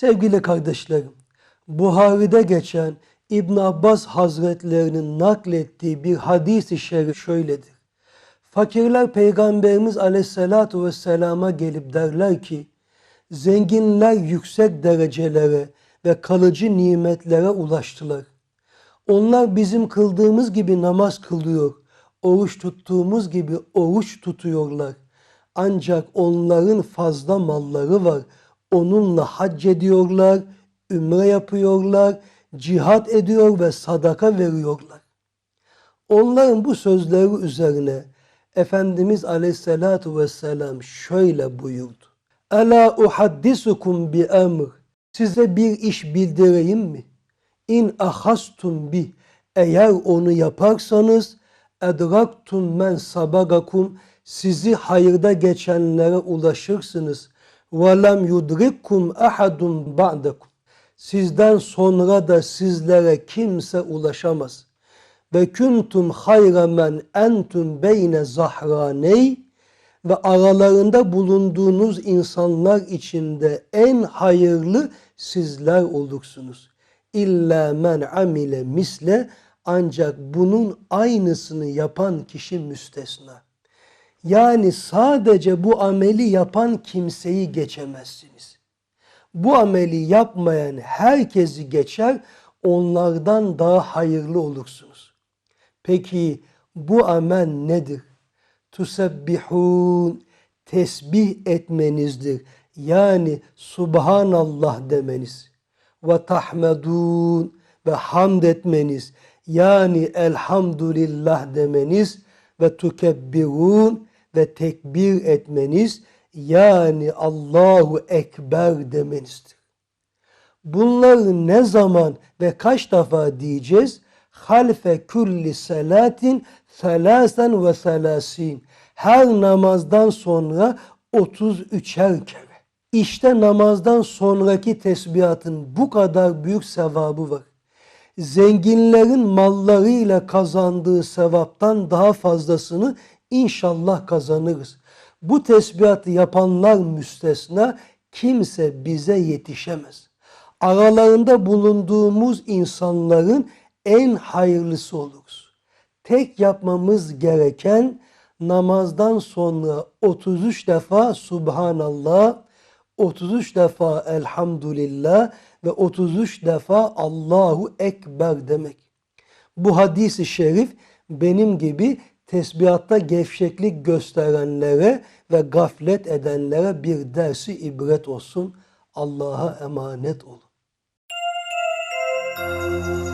Sevgili kardeşlerim, Buhari'de geçen İbn Abbas Hazretlerinin naklettiği bir hadis-i şerif şöyledir. Fakirler Peygamberimiz Aleyhisselatü Vesselam'a gelip derler ki, zenginler yüksek derecelere ve kalıcı nimetlere ulaştılar. Onlar bizim kıldığımız gibi namaz kılıyor, oruç tuttuğumuz gibi oruç tutuyorlar. Ancak onların fazla malları var. Onunla hac ediyorlar, ümre yapıyorlar, cihat ediyor ve sadaka veriyorlar. Onların bu sözleri üzerine Efendimiz Aleyhisselatü Vesselam şöyle buyurdu. Ela uhaddisukum bi emr. Size bir iş bildireyim mi? İn ahastum bi. Eğer onu yaparsanız edraktum men sabagakum. Sizi hayırda geçenlere ulaşırsınız. Lem yudrikkum ahadun ba'dakum. Sizden sonra da sizlere kimse ulaşamaz. Ve kuntum hayra men entum beyne zahraney ve aralarında bulunduğunuz insanlar içinde en hayırlı sizler olursunuz. İlla men amile misle ancak bunun aynısını yapan kişi müstesna. Yani sadece bu ameli yapan kimseyi geçemezsiniz. Bu ameli yapmayan herkesi geçer, onlardan daha hayırlı olursunuz. Peki bu amel nedir? Tusebbihun, tesbih etmenizdir. Yani Subhanallah demeniz. Ve tahmedun ve hamd etmeniz. Yani elhamdülillah demeniz. Ve tukebbirun ve tekbir etmeniz. Yani Allahu Ekber demenizdir. Bunları ne zaman ve kaç defa diyeceğiz? halfe kulli salatin selasen ve selasin. Her namazdan sonra 33'er kere. İşte namazdan sonraki tesbihatın bu kadar büyük sevabı var. Zenginlerin mallarıyla kazandığı sevaptan daha fazlasını inşallah kazanırız. Bu tesbihatı yapanlar müstesna kimse bize yetişemez. Aralarında bulunduğumuz insanların en hayırlısı oluruz. Tek yapmamız gereken namazdan sonra 33 defa Subhanallah, 33 defa Elhamdülillah ve 33 defa Allahu Ekber demek. Bu hadisi şerif benim gibi tesbihatta gevşeklik gösterenlere ve gaflet edenlere bir dersi ibret olsun. Allah'a emanet olun. Müzik